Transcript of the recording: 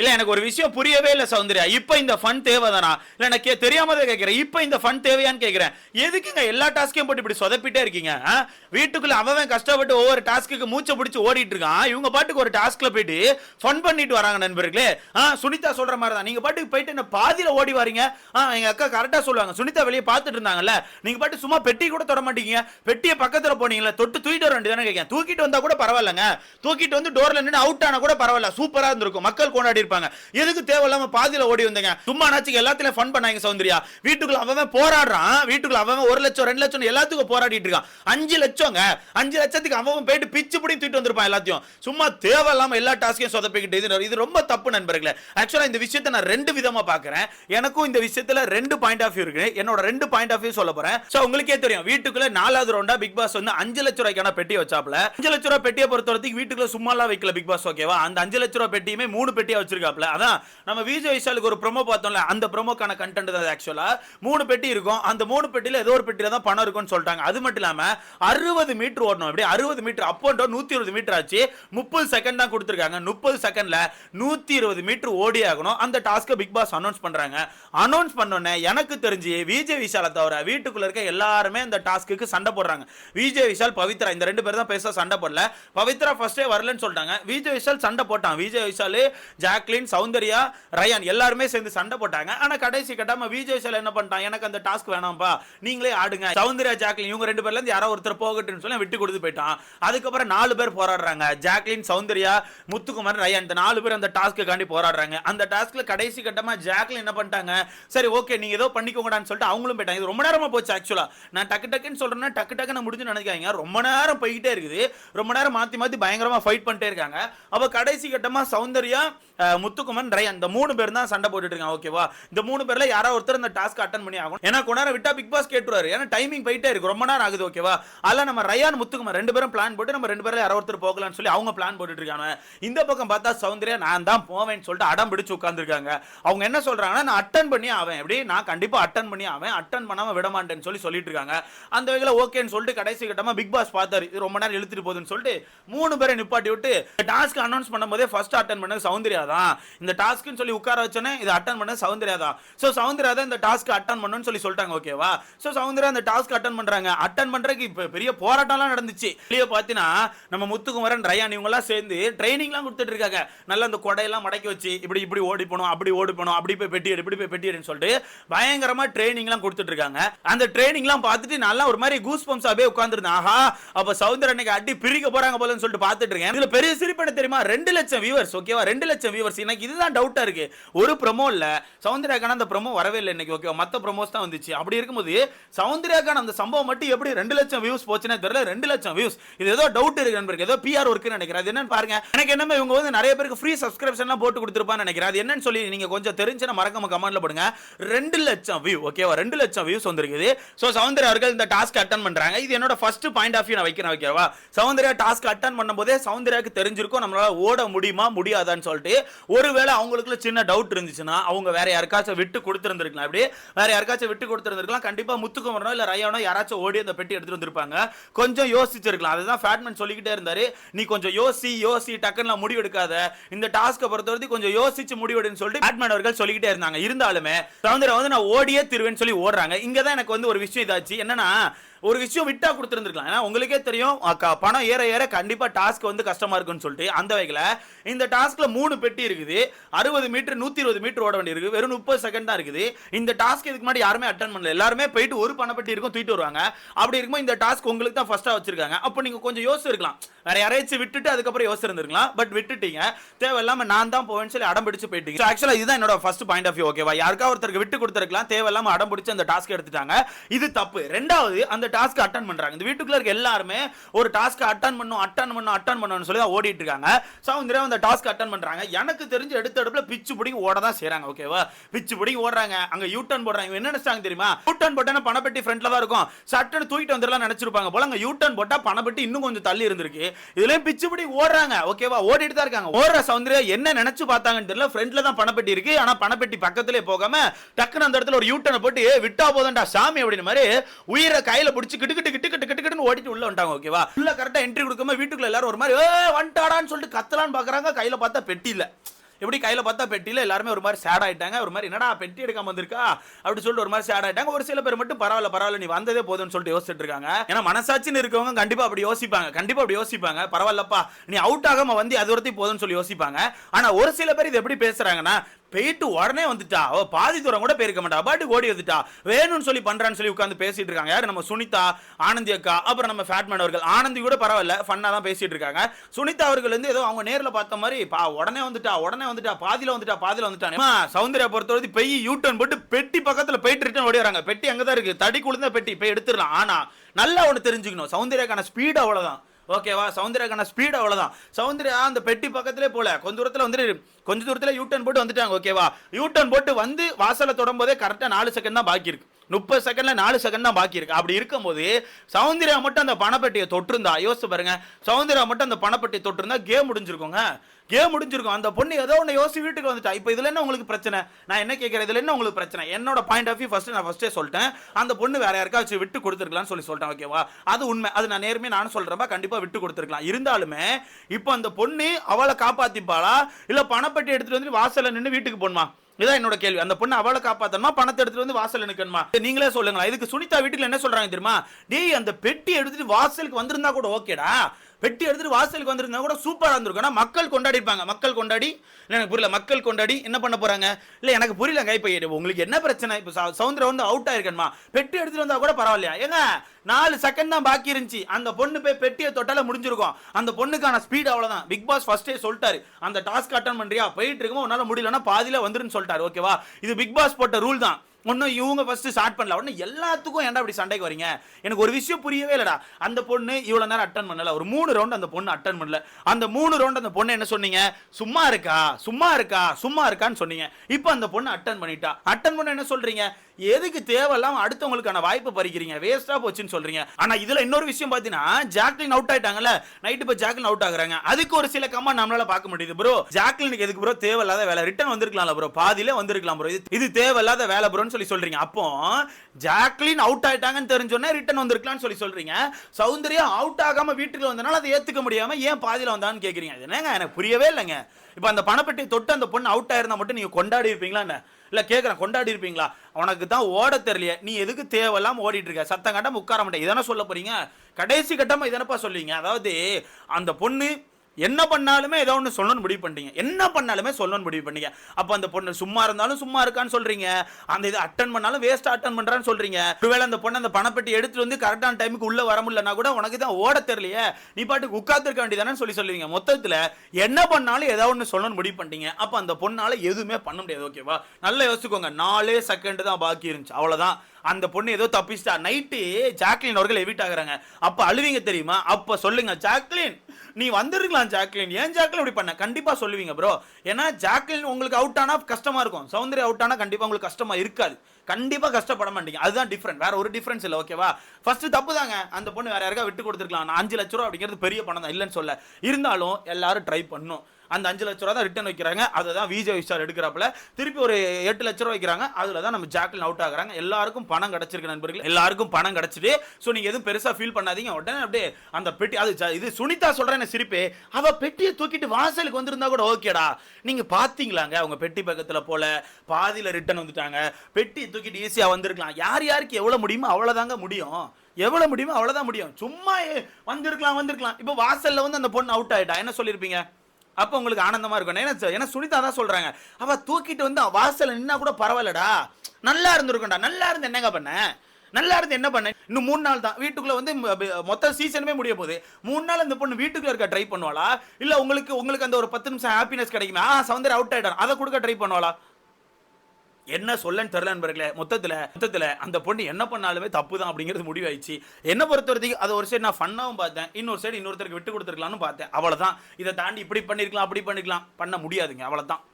இல்ல எனக்கு ஒரு விஷயம் புரியவே இல்ல சௌந்தர்யா. இப்ப இந்த ஃபண்ட் தேவைதானா? இல்ல எனக்கு கே- தெரியாம தான் கேக்குறேன். இப்ப இந்த ஃபண்ட் தேவையான்னு கேக்குறேன். எதுக்குங்க எல்லா டாஸ்கையும் போட்டு இப்படி சொதப்பிட்டே இருக்கீங்க வீட்டுக்குள்ளே வீட்டுக்குள்ள அவன் கஷ்டப்பட்டு ஒவ்வொரு டாஸ்க்கு மூச்சை பிடிச்சி ஓடிட்டு இருக்கான். இவங்க பாட்டுக்கு ஒரு டாஸ்க்ல போயிட்டு ஃபன் பண்ணிட்டு வராங்க நண்பர்களே. ஆ சுனிதா சொல்ற மாதிரி தான் நீங்க பாட்டுக்கு போயிட்டு என்ன பாதியில ஓடி வரீங்க? ஆ எங்க அக்கா கரெக்டா சொல்லுவாங்க. சுனிதா வெளியே பார்த்துட்டு இருந்தாங்கல்ல நீங்க பாட்டு சும்மா பெட்டி கூட தொட மாட்டீங்க. பெட்டியை பக்கத்துல போனீங்களா தொட்டு தூக்கிட்டு வர வேண்டியதானே கேட்கேன் தூக்கிட்டு வந்தா கூட பரவாயில்லங்க. தூக்கிட்டு வந்து டோர்ல நின்று அவுட் ஆனா கூட பரவாயில்ல. சூப்பரா இருந்திருக்கும். மக்கள் கொண்டாடி இருப்பாங்க எதுக்கு தேவையில்லாம பாதியில ஓடி வந்தீங்க? சும்மா நாச்சுக்கு எல்லாத்துலயும் ஃபன் பண்ணாங்க சௌந்தர்யா. வீட்டுக்குள்ள அவன் போராடுறான். வீட்டுக்குள்ள அவன் ஒரு லட்சம் ரெண்டு லட்சம் எல்லாத்துக்கும் போராடிட்டு இருக்கான். அஞ்சு லட்சங்க. அஞ்சு லட்சத்துக்கு அவன் போயிட்டு பிச்சு பிடி தூக்கிட்டு வந்திருப்பான் எல்லாத்தையும். சும்மா தேவையில்லாம எல்லா டாஸ்கையும் சொதப்பிக்கிட்டு இது இது ரொம்ப தப்பு நண்பர்களே. ஆக்சுவலா இந்த விஷயத்தை நான் ரெண்டு விதமா பாக்குறேன். எனக்கும் இந்த விஷயத்துல ரெண்டு பாயிண்ட் ஆஃப் வியூ இருக்கு. என்னோட ரெண்டு பாயிண்ட் ஆஃப் வியூ சொல்ல போறேன். சோ உங்களுக்கே தெரியும். வீட்டுக்குள்ள நாலாவது ரவுண்டா பிக் பாஸ் வந்து அஞ்சு லட்ச ரூபாய்க்கான பெட்டி வச்சாப்ல. அஞ்சு லட்ச ரூபாய் பெட்டியை பொறுத்த வரைக்கும் வீட்டுக்குள்ள சும்மாலாம் வைக்கல பிக் பாஸ் ஓகேவா அந்த அஞ்சு லட்ச ரூபாய் பெட்டியுமே மூணு பெட்டியா வச்சிருக்காப்ல அதான் நம்ம விஜய் விஷாலுக்கு ஒரு ப்ரோமோ பார்த்தோம்ல அந்த ப்ரொமோக்கான கண்டென்ட் தான் ஆக்சுவலா மூணு பெட்டி இருக்கும். அந்த மூணு பெட்டியில ஏதோ ஒரு பெட்டியில தான் பணம் இருக்கும்னு சொல்லிட்டாங்க. அது மட்டும் இல்லாம அறுபது மீட்டர் ஓடணும் அப்படி அறுபது மீட்டர் அப் அண்ட் டவுன் நூத்தி இருபது மீட்டர் ஆச்சு. முப்பது செகண்ட் தான் கொடுத்துருக்காங்க. முப்பது செகண்ட்ல நூத்தி இருபது மீட்டர் ஓடி ஆகணும். அந்த டாஸ்க்கை பிக் பாஸ் அனௌன்ஸ் பண்றாங்க. அனௌன்ஸ் பண்ணோன்னே எனக்கு தெரிஞ்சு விஜய் விஷாலை தவிர வீட்டுக்குள்ள இருக்க எல்லாருமே இந்த டாஸ்க்கு சண்டை போடுறாங்க. விஜய் விஷால் பவித்ரா இந்த ரெண்டு பேர் தான் பேச சண்டை போடல. பவித்ரா ஃபர்ஸ்டே வரலன்னு சொல்லிட்டாங்க. விஜய் விஷால் சண்டை போட்டான். விஜய் விஷால் ஜாக்லின் சௌந்தர்யா ரயான் எல்லாருமே சேர்ந்து சண்டை போட்டாங்க. ஆனா கடைசி கட்டாம விஜய் விஷால் என்ன பண்ணிட்டான்? எனக்கு அந்த டாஸ்க் வேணாம்ப்பா நீங்களே ஆடுங்க. சௌந்தர்யா ஜாக்லின் இவங்க ரெண்டு பேர்ல இருந்து யாரோ ஒருத்தர் போகட்டும்னு சொல்லி விட்டு கொடுத்து போயிட்டான். அதுக்கப்புறம் நாலு பேர் போராடுறாங்க. ஜாக்லின் சௌந்தர்யா முத்துக்குமார் ரயான் இந்த நாலு பேர் அந்த டாஸ்க்கு காண்டி போராடுறாங்க. அந்த டாஸ்க்ல கடைசி கட்டமா ஜாக்லின் என்ன பண்ணிட்டாங்க? சரி ஓகே நீங்க ஏதோ பண்ணிக்கோங்கடான்னு சொல்லிட்டு அவங்களும் போயிட்டாங்க. இது ரொம்ப நேரமா போச்சு ஆக்சுவலா நான் டக்கு டக்குன்னு சொல்றேன்னா டக்கு டக்குன்னு முடிஞ்சு நினைக்காங்க ரொம்ப நேரம் போய்கிட்டே இருக்குது. ரொம்ப நேரம் மாத்தி மாத்தி பயங்கரமா ஃபைட் பண்ணிட்டே இருக்காங்க. அப்ப கடைசி கட்டமா சௌந்தர்யா முத்துக்குமன் ரயன் இந்த மூணு பேர் தான் சண்டை போட்டுட்டு இருக்காங்க ஓகேவா இந்த மூணு பேர்ல யாரோ ஒருத்தர் இந்த டாஸ்க் அட்டன் பண்ணி ஆகும் ஏன்னா கொஞ்ச நேரம் விட்டா பிக் பாஸ் கேட்டுருவாரு. ஏன்னா டைமிங் போயிட்டே இருக்கு. ரொம்ப நேரம் ஆகுது ஓகேவா அதெல்லாம் நம்ம ரயான் முத்துக்குமன் ரெண்டு பேரும் பிளான் போட்டு நம்ம ரெண்டு பேர்ல யாரோ ஒருத்தர் போகலாம்னு சொல்லி அவங்க பிளான் போட்டுட்டு இருக்காங்க. இந்த பக்கம் பார்த்தா சௌந்தர்யா நான் தான் போவேன்னு சொல்லிட்டு அடம் பிடிச்சு உட்கார்ந்துருக்காங்க. அவங்க என்ன சொல்றாங்கன்னா நான் அட்டன் பண்ணி ஆவேன். எப்படி? நான் கண்டிப்பா அட்டன் பண்ணி ஆவேன். அட்டன் பண்ணாம விட மாட்டேன்னு சொல்லி சொல்லிட்டு இருக்காங்க. அந்த வகையில் ஓகேன்னு சொல்லிட்டு கடைசி கட்டமா பிக் பாஸ் பார்த்தாரு. இது ரொம்ப நேரம் இழுத்துட்டு போகுதுன்னு சொல்லிட்டு மூணு பேரை நிப்பாட்டி விட்டு டாஸ்க் அனௌன்ஸ் பண்ணும்போதே ஃபர்ஸ்ட் அட்டன் பண்ணது சௌந்தர்யா தான். இந்த டாஸ்க்னு சொல்லி உட்கார வச்சோன்னே இதை அட்டன் பண்ண சௌந்தர்யா தான். ஸோ சௌந்தர்யா தான் இந்த டாஸ்க் அட்டன் பண்ணணும்னு சொல்லி சொல்லிட்டாங்க ஓகேவா ஸோ சௌந்தர்யா அந்த டாஸ்க் அட்டன் பண்ணுறாங்க அட்டன் பண்ணுறதுக்கு இப்போ பெரிய போராட்டம்லாம் நடந்துச்சு. வெளியே பார்த்தீங்கன்னா நம்ம முத்துக்குமரன் ரயான் இவங்கெல்லாம் சேர்ந்து ட்ரைனிங்லாம் கொடுத்துட்டு இருக்காங்க. நல்லா அந்த கொடையெல்லாம் மடக்கி வச்சு இப்படி இப்படி ஓடி போகணும் அப்படி ஓடி போகணும் அப்படி போய் பெட்டி இப்படி போய் பெட்டிடுன்னு சொல்லிட்டு பயங்கரமாக ட்ரைனிங்லாம் கொடுத்துட்டு இருக்காங்க. அந்த ட்ரைனிங்லாம் பார்த்துட்டு நல்லா ஒரு மாதிரி கூஸ் பம்ஸ் அப்படியே உட்காந்துருந்தேன் ஆஹா அப்போ சௌந்தர் அன்னைக்கு அடி பிரிக்க போகிறாங்க போலன்னு சொல்லிட்டு பார்த்துட்டு இருக்கேன். இதில் பெரிய சிரிப்பு தெரியுமா? ரெண்டு லட்சம் வியூவர்ஸ் ஓகேவா ரெண்டு லட்சம் வியூவர்ஸ் எனக்கு இதுதான் டவுட்டாக இருக்குது ஒரு ப்ரோமோ இல்லை சௌந்தர்யாக்கான அந்த ப்ரொமோ வரவே இல்லை இன்னைக்கு ஓகேவா மற்ற ப்ரோமோஸ் தான் வந்துச்சு. அப்படி இருக்கும்போது சௌந்தர்யாக்கான அந்த சம்பவம் மட்டும் எப்படி ரெண்டு லட்சம் வியூஸ் போச்சுன்னா தெரியல ரெண்டு லட்சம் வியூஸ் இது ஏதோ டவுட் இருக்கு நண்பருக்கு ஏதோ பிஆர் ஒர்க்குன்னு நினைக்கிறேன். அது என்னன்னு பாருங்க. எனக்கு என்னமே இவங்க வந்து நிறைய பேருக்கு ஃப்ரீ சப்ஸ்கிரிப்ஷன்லாம் போட்டு கொடுத்துருப்பான்னு நினைக்கிறேன். அது என்னன்னு சொல்லி நீங்கள் கொஞ்சம் தெரிஞ்சுன்னா மறக்காம கமெண்ட்ல போடுங்க. ரெண்டு லட்சம் வியூ ஓகேவா ரெண்டு லட்சம் வியூஸ் வந்திருக்குது. ஸோ சௌந்தர்யா அவர்கள் இந்த டாஸ்க் அட்டன் பண்ணுறாங்க இது என்னோட ஃபர்ஸ்ட் பாயிண்ட் ஆஃப் வியூ நான் வைக்கிறேன் ஓகேவா சௌந்தர்யா டாஸ்க் அட்டன் பண்ணும்போதே சௌந்தர்யாவுக்கு தெரிஞ்சிருக்கும் நம்மளால ஓட முடியுமா முடியாதான்னு சொல்லிட்டு ஒருவேளை அவங்களுக்குள்ள சின்ன டவுட் இருந்துச்சுன்னா அவங்க வேற யாருக்காச்சும் விட்டு கொடுத்துருந்துருக்கலாம். அப்படியே வேற யாருக்காச்சும் விட்டு கொடுத்துருந்துருக்கலாம். கண்டிப்பா முத்துக்குமரனோ இல்ல ரயானோ யாராச்சும் ஓடி அந்த பெட்டி எடுத்துட்டு வந்திருப்பாங்க. கொஞ்சம் யோசிச்சிருக்கலாம். அதுதான் ஃபேட்மேன் சொல்லிக்கிட்டே இருந்தாரு. நீ கொஞ்சம் யோசி யோசி டக்குன்னு முடிவு எடுக்காத இந்த டாஸ்க்கை பொறுத்தவரைக்கும் கொஞ்சம் யோசிச்சு முடிவெடுன்னு சொல்லிட்டு பேட்மேன் அவர்கள் சொல்லிக்கிட்டே இருந்தாங்க. இருந்தாலுமே சௌந்தர்யா வந்து நான் ஓடியே திருவேன்னு சொல்லி ஓடுறாங்க. இங்க தான் எனக்கு வந்து ஒரு விஷயம் இதாச்சு. என்னன்னா ஒரு விஷயம் விட்டா கொடுத்துருந்துருக்கலாம். ஏன்னா உங்களுக்கே தெரியும் அக்கா, பணம் ஏற ஏற கண்டிப்பா டாஸ்க் வந்து கஷ்டமா இருக்குன்னு சொல்லிட்டு அந்த வகையில் இந்த டாஸ்க்ல மூணு பெட்டி இருக்குது. அறுபது மீட்டர் நூத்தி இருபது மீட்டர் ஓட வேண்டியிருக்கு. வெறும் முப்பது செகண்ட் தான் இருக்குது. இந்த டாஸ்க் இதுக்கு முன்னாடி யாருமே அட்டன் பண்ணல. எல்லாருமே போயிட்டு ஒரு பணப்பெட்டி இருக்கும் தூக்கிட்டு வருவாங்க. அப்படி இருக்கும்போது இந்த டாஸ்க் உங்களுக்கு தான் ஃபர்ஸ்டா வச்சிருக்காங்க. அப்போ நீங்க கொஞ்சம் யோசிச்சிருக்கலாம். வேற யாரையாச்சும் விட்டுட்டு அதுக்கப்புறம் யோசிச்சிருந்துருக்கலாம். பட் விட்டுட்டீங்க. தேவையில்லாம நான் தான் போவேன்னு சொல்லி அடம் பிடிச்சு போயிட்டீங்க. ஆக்சுவலா இதுதான் என்னோட ஃபர்ஸ்ட் பாயிண்ட் ஆஃப் வியூ ஓகேவா யாருக்கா ஒருத்தருக்கு விட்டு கொடுத்துருக்கலாம். தேவையில்லாம அடம் பிடிச்சு அந்த டாஸ்க் எடுத்துட்டாங்க. இது தப்பு. ரெண்டாவது அந்த டாஸ்க் அட்டன் பண்றாங்க. இந்த வீட்டுக்குள்ள இருக்க எல்லாருமே ஒரு டாஸ்க் அட்டன் பண்ணும் அட்டன் பண்ணும் அட்டன் பண்ணணும்னு சொல்லி தான் ஓடிட்டு இருக்காங்க. சௌந்தர்யா அந்த டாஸ்க் அட்டன் பண்றாங்க. எனக்கு தெரிஞ்சு எடுத்த எடுப்புல பிச்சு பிடிங்க ஓட தான் செய்றாங்க ஓகேவா பிச்சு பிடிங்க ஓடுறாங்க. அங்க யூ டர்ன் போடுறாங்க என்ன நினைச்சாங்க தெரியுமா? யூ டர்ன் போட்டா பணப்பெட்டி ஃப்ரண்ட்ல தான் இருக்கும். சட்டுன்னு தூக்கிட்டு வந்துடலாம் நினைச்சிருப்பாங்க போல. அங்க யூ டர்ன் போட்டா பணப்பெட்டி இன்னும் கொஞ்சம் தள்ளி இருந்திருக்கு. இதுலயும் பிச்சு பிடி ஓடுறாங்க ஓகேவா ஓடிட்டு தான் இருக்காங்க. ஓடுற சௌந்தர்யா என்ன நினைச்சு பார்த்தாங்கன்னு தெரியல. ஃப்ரண்ட்ல தான் பணப்பெட்டி இருக்கு. ஆனா பணப்பெட்டி பக்கத்திலே போகாம டக்குன்னு அந்த இடத்துல ஒரு யூ டர்ன் போட்டு விட்டா போதண்டா சாமி அப்படின்னு மாதிரி உயிரை கையில பிடிச்சி கிட்டு கிட்டு கிட்டு கிட்டு கிட்டு கிட்டுன்னு ஓடிட்டு உள்ள வந்துட்டாங்க ஓகேவா உள்ள கரெக்டாக என்ட்ரி கொடுக்காம வீட்டுக்குள்ள எல்லாரும் ஒரு மாதிரி ஏ வந்துட்டாடான்னு சொல்லிட்டு கத்தலான்னு பாக்குறாங்க. கையில பார்த்தா பெட்டி இல்ல. எப்படி கையில பார்த்தா பெட்டியில எல்லாருமே ஒரு மாதிரி சேட் ஆயிட்டாங்க. ஒரு மாதிரி என்னடா பெட்டி எடுக்காம வந்திருக்கா? அப்படி சொல்லிட்டு ஒரு மாதிரி சேட் ஆயிட்டாங்க. ஒரு சில பேர் மட்டும் பரவாயில்ல பரவாயில்ல நீ வந்ததே போதும்னு சொல்லிட்டு யோசிச்சுட்டு இருக்காங்க. ஏன்னா மனசாட்சின்னு இருக்கவங்க கண்டிப்பா அப்படி யோசிப்பாங்க. கண்டிப்பா அப்படி யோசிப்பாங்க. பரவாயில்லப்பா நீ அவுட் ஆகாம வந்து அது ஒருத்தி போதும்னு சொல்லி யோசிப்பாங்க. ஆனா ஒரு சில பேர் இது எப்படி பேசுறாங்கன்னா போயிட்டு உடனே வந்துட்டா. அவ பாதி தூரம் கூட போயிருக்க மாட்டா. பாட்டு ஓடி வந்துட்டா. வேணும்னு சொல்லி பண்றான்னு சொல்லி உட்காந்து பேசிட்டு இருக்காங்க. யார்? நம்ம சுனிதா ஆனந்தி அக்கா அப்புறம் நம்ம ஃபேட்மேன் அவர்கள். ஆனந்தி கூட பரவாயில்ல ஃபன்னா தான் பேசிட்டு இருக்காங்க. சுனிதா அவர்கள் வந்து ஏதோ அவங்க நேரில் பார்த்த மாதிரி பா உடனே வந்துட்டா உடனே வந்துட்டா பாதியில வந்துட்டா பாதியில வந்துட்டா அம்மா, சௌந்தர்யா பொறுத்தவரை பெய் யூ டர்ன் போட்டு பெட்டி பக்கத்தில் போயிட்டு ரிட்டர்ன் ஓடி வராங்க. பெட்டி அங்கதான் இருக்கு. தடி குளிர்ந்த பெட்டி போய் எடுத்துடலாம். ஆனா நல்லா ஒன்று தெரிஞ்சுக்கணும். சௌந்தர்யாக்கான ஸ்பீடு அவ்வளோதான் ஓகேவா? சௌந்தர்யாக்கான ஸ்பீடு அவ்வளோதான் சௌந்தர்யா அந்த பெட்டி பக்கத்திலே போல. கொஞ்ச தூரத்தில் வந்து கொஞ்ச தூரத்தில் யூ டர்ன் போட்டு வந்துட்டாங்க ஓகேவா? யூ டர்ன் போட்டு வந்து வாசலை தொடும் போதே கரெக்டாக நாலு செகண்ட் தான் பாக்கி இருக்கு. முப்பது செகண்ட்ல நாலு செகண்ட் தான் பாக்கி இருக்கு. அப்படி இருக்கும்போது சௌந்தர்யா மட்டும் அந்த பணப்பெட்டியை தொட்டிருந்தா யோசிச்சு பாருங்க. சௌந்தர்யா மட்டும் அந்த பணப்பட்டியை தொட்டிருந்தா கேம் முடிஞ்சிருக்கோங்க. கேம் முடிஞ்சிருக்கும். அந்த பொண்ணு ஏதோ ஒன்று யோசி வீட்டுக்கு வந்துட்டா. இப்போ இதுல என்ன உங்களுக்கு பிரச்சனை? நான் என்ன கேட்கறேன் இதுல என்ன உங்களுக்கு பிரச்சனை? என்னோட பாயிண்ட் ஆஃப் வியூ ஃபர்ஸ்ட் நான் ஃபர்ஸ்டே சொல்லிட்டேன். அந்த பொண்ணு வேற யாருக்காச்சும் விட்டு கொடுத்துருக்கலாம்னு சொல்லி சொல்லிட்டேன் ஓகேவா அது உண்மை. அது நான் நேர்மையாக நானும் சொல்கிறப்ப கண்டிப்பாக விட்டு கொடுத்துருக்கலாம். இருந்தாலுமே இப்போ அந்த பொண்ணு அவளை காப்பாத்திப்பாளா? இல்லை பணப்பட்டி எடுத்துட்டு வந்து வாசலில் நின்று வீட்டுக்கு போகணுமா? இதான் என்னோட கேள்வி. அந்த பொண்ணு அவளை காப்பாத்தணுமா? பணத்தை எடுத்துட்டு வந்து வாசல் நிக்கணுமா? நீங்களே சொல்லுங்களா இதுக்கு சுனிதா வீட்டுல என்ன சொல்றாங்க தெரியுமா? டேய் அந்த பெட்டி எடுத்துட்டு வாசலுக்கு வந்திருந்தா கூட ஓகேடா. பெட்டி எடுத்துட்டு வாசலுக்கு வந்திருந்தா கூட சூப்பராக இருந்திருக்கும். ஆனால் மக்கள் கொண்டாடி இருப்பாங்க மக்கள் கொண்டாடி இல்லை எனக்கு புரியல மக்கள் கொண்டாடி என்ன பண்ண போறாங்க? இல்லை எனக்கு புரியலங்க இப்ப உங்களுக்கு என்ன பிரச்சனை? இப்போ சவுந்தரம் வந்து அவுட் ஆயிருக்கணுமா பெட்டி எடுத்துட்டு வந்தா கூட பரவாயில்லையா? ஏங்க நாலு செகண்ட் தான் பாக்கி இருந்துச்சு. அந்த பொண்ணு போய் பெட்டியை தொட்டால முடிஞ்சிருக்கும். அந்த பொண்ணுக்கான ஸ்பீட் அவ்வளோதான் பிக் பாஸ் ஃபர்ஸ்டே சொல்லிட்டாரு. அந்த டாஸ்க் அட்டன் பண்றியா? போயிட்டு இருக்குமோ உன்னால முடியலன்னா பாதியில வந்துருன்னு சொல்லிட்டாரு. ஓகேவா இது பிக் பாஸ் போட்ட ரூல் தான். ஒன்றும் இவங்க ஃபஸ்ட்டு ஸ்டார்ட் பண்ணல. உடனே எல்லாத்துக்கும் ஏன்டா இப்படி சண்டைக்கு வரீங்க? எனக்கு ஒரு விஷயம் புரியவே இல்லடா. அந்த பொண்ணு இவ்வளோ நேரம் அட்டன் பண்ணல. ஒரு மூணு ரவுண்ட் அந்த பொண்ணு அட்டன் பண்ணல. அந்த மூணு ரவுண்ட் அந்த பொண்ணு என்ன சொன்னீங்க? சும்மா இருக்கா? சும்மா இருக்கா? சும்மா இருக்கான்னு சொன்னீங்க. இப்போ அந்த பொண்ணு அட்டன் பண்ணிட்டா. அட்டன் பண்ண என்ன சொல்கிறீங்க எதுக்கு தேவையில்லாம அடுத்தவங்களுக்கான வாய்ப்பு பறிக்கிறீங்க? வேஸ்டா போச்சுன்னு சொல்றீங்க. ஆனா இதுல இன்னொரு விஷயம் பாத்தீங்கன்னா ஜாக்லின் அவுட் ஆயிட்டாங்கல்ல? நைட் இப்ப ஜாக்லின் அவுட் ஆகுறாங்க. அதுக்கு ஒரு சில கம்மா நம்மளால பார்க்க முடியுது ப்ரோ ஜாக்லினுக்கு எதுக்கு ப்ரோ தேவையில்லாத வேலை. ரிட்டர்ன் வந்திருக்கலாம்ல ப்ரோ பாதியில வந்திருக்கலாம் ப்ரோ இது தேவையில்லாத வேலை ப்ரோன்னு சொல்லி சொல்றீங்க. அப்போ ஜாக்லின் அவுட் ஆயிட்டாங்கன்னு தெரிஞ்சோன்னே ரிட்டர்ன் வந்திருக்கலாம்னு சொல்லி சொல்றீங்க. சௌந்தர்யா அவுட் ஆகாம வீட்டுக்கு வந்தனால அதை ஏத்துக்க முடியாம ஏன் பாதியில வந்தான்னு கேக்குறீங்க? என்னங்க? எனக்கு புரியவே இல்லைங்க. இப்போ அந்த பணப்பெட்டி தொட்டு அந்த பொண்ணு அவுட் ஆயிருந்தா மட்டும் நீங்க கொண்டாடி இருப்பீங்களா என்ன? இல்லை கேட்குறேன் கொண்டாடி இருப்பீங்களா? உனக்கு தான் ஓட தெரியலையே. நீ எதுக்கு தேவையில்லாம ஓடிட்டு இருக்க? சத்தம் கட்டம் உட்கார மாட்டேன் இதானே சொல்ல போறீங்க? கடைசி கட்டமாக இதனப்பா சொல்லுவீங்க அதாவது அந்த பொண்ணு என்ன பண்ணாலுமே ஏதோ ஒன்று சொல்லணும்னு முடிவு பண்ணிட்டீங்க. என்ன பண்ணாலுமே சொல்லணும்னு முடிவு பண்ணீங்க அப்போ அந்த பொண்ணு சும்மா இருந்தாலும் சும்மா இருக்கான்னு சொல்கிறீங்க அந்த இது அட்டன் பண்ணாலும் வேஸ்ட்டாக அட்டன் பண்ணுறான்னு சொல்கிறீங்க ஒருவேளை அந்த பொண்ணு அந்த பணப்பெட்டி எடுத்துகிட்டு வந்து கரெக்டான டைமுக்கு உள்ளே வர முடியலன்னா கூட உனக்கு தான் ஓட தெரியலையே. நீ பாட்டுக்கு உட்காந்துருக்க வேண்டியதானு சொல்லி சொல்லுவீங்க. மொத்தத்தில் என்ன பண்ணாலும் ஏதோ ஒன்று சொல்லணும்னு முடிவு பண்ணிட்டீங்க. அப்போ அந்த பொண்ணால் எதுவுமே பண்ண முடியாது. ஓகேவா நல்லா யோசிச்சுக்கோங்க. நாலே செகண்ட் தான் பாக்கி இருந்துச்சு. அவ்வளோதான் அந்த பொண்ணு ஏதோ தப்பிச்சிட்டா. நைட்டு ஜாக்லின் அவர்கள் எவிட் ஆகுறாங்க. அப்போ அழுவீங்க தெரியுமா? அப்போ சொல்லுங்க ஜாக்லின் நீ வந்திருக்கலாம் ஜாக்லின். ஏன் ஜாக்லின் இப்படி பண்ண? கண்டிப்பாக சொல்லுவீங்க ப்ரோ ஏன்னா ஜாக்லின் உங்களுக்கு அவுட் ஆனால் கஷ்டமாக இருக்கும். சௌந்தர்யா அவுட் ஆனால் கண்டிப்பாக உங்களுக்கு கஷ்டமாக இருக்காது. கண்டிப்பாக கஷ்டப்பட மாட்டீங்க. அதுதான் டிஃப்ரெண்ட் வேற ஒரு டிஃப்ரென்ஸ் இல்லை ஓகேவா ஃபர்ஸ்ட் தப்பு தாங்க. அந்த பொண்ணு வேற யாருக்கா விட்டு கொடுத்துருக்கலாம். நான் அஞ்சு லட்ச ரூபா அப்படிங்கிறது பெரிய பணம் தான். இல்லைன்னு சொல்ல. இருந்தாலும் எல்லாரும் ட்ரை பண்ணும். அந்த அஞ்சு லட்ச ரூபா தான் ரிட்டர்ன் வைக்கிறாங்க. அதை தான் விஜய் விஷால் எடுக்கிறாப்புல. திருப்பி ஒரு எட்டு லட்ச ரூபா வைக்கிறாங்க. அதில் தான் நம்ம ஜாக்கில் அவுட் ஆகிறாங்க. எல்லாருக்கும் பணம் கிடச்சிருக்கு நண்பர்கள். எல்லாருக்கும் பணம் கிடைச்சிட்டு ஸோ நீங்கள் எதுவும் பெருசாக ஃபீல் பண்ணாதீங்க. உடனே அப்படியே அந்த பெட்டி அது இது சுனிதா சொல்கிறேன் சிரிப்பே. அவள் பெட்டியை தூக்கிட்டு வாசலுக்கு வந்திருந்தா கூட ஓகேடா. நீங்கள் பார்த்தீங்களாங்க அவங்க பெட்டி பக்கத்தில் போல பாதியில் ரிட்டர்ன் வந்துட்டாங்க. பெட்டி தூக்கிட்டு ஈஸியாக வந்திருக்கலாம். யார் யாருக்கு எவ்வளோ முடியுமோ அவ்வளோதாங்க முடியும். எவ்வளோ முடியுமோ அவ்வளோதான் முடியும். சும்மா ஏ- வந்திருக்கலாம் வந்திருக்கலாம். இப்போ வாசலில் வந்து அந்த பொண்ணு அவுட் ஆகிட்டா என்ன சொல்லியிருப்பீங்க? அப்போ உங்களுக்கு ஆனந்தமா இருக்கும். ஏன்னா ஏன்னா சுனிதா தான் சொல்றாங்க. அவ தூக்கிட்டு வந்து வாசலில் நின்னா கூட பரவாயில்லடா. நல்லா இருந்திருக்கும்டா. நல்லா இருந்து என்னங்க பண்ண? நல்லா இருந்து என்ன பண்ண? இன்னும் மூணு நாள் தான். வீட்டுக்குள்ள வந்து மொத்த சீசனுமே முடிய போகுது. மூணு நாள் அந்த பொண்ணு வீட்டுக்குள்ள இருக்க ட்ரை பண்ணுவாளா? இல்ல உங்களுக்கு உங்களுக்கு அந்த ஒரு பத்து நிமிஷம் ஹாப்பினஸ் கிடைக்குமா? ஆ அவுட் ஆகிடும் அதை கொடுக்க ட்ரை பண்ணுவாளா? என்ன சொல்லன்னு தெரில நண்பர்களே. மொத்தத்துல மொத்தத்துல அந்த பொண்ணு என்ன பண்ணாலுமே தப்பு தான் அப்படிங்கிறது முடிவாயிடுச்சு. என்ன பொறுத்த வரைக்கும் அதை ஒரு சைடு நான் ஃபன்னாகவும் பார்த்தேன். இன்னொரு சைடு இன்னொருத்தருக்கு விட்டு கொடுத்துருக்கலாம்னு பார்த்தேன். அவ்வளவுதான். இதை தாண்டி இப்படி பண்ணிருக்கலாம் அப்படி பண்ணிருக்கலாம். பண்ண முடியாதுங்க. அவ்வளவுதான்.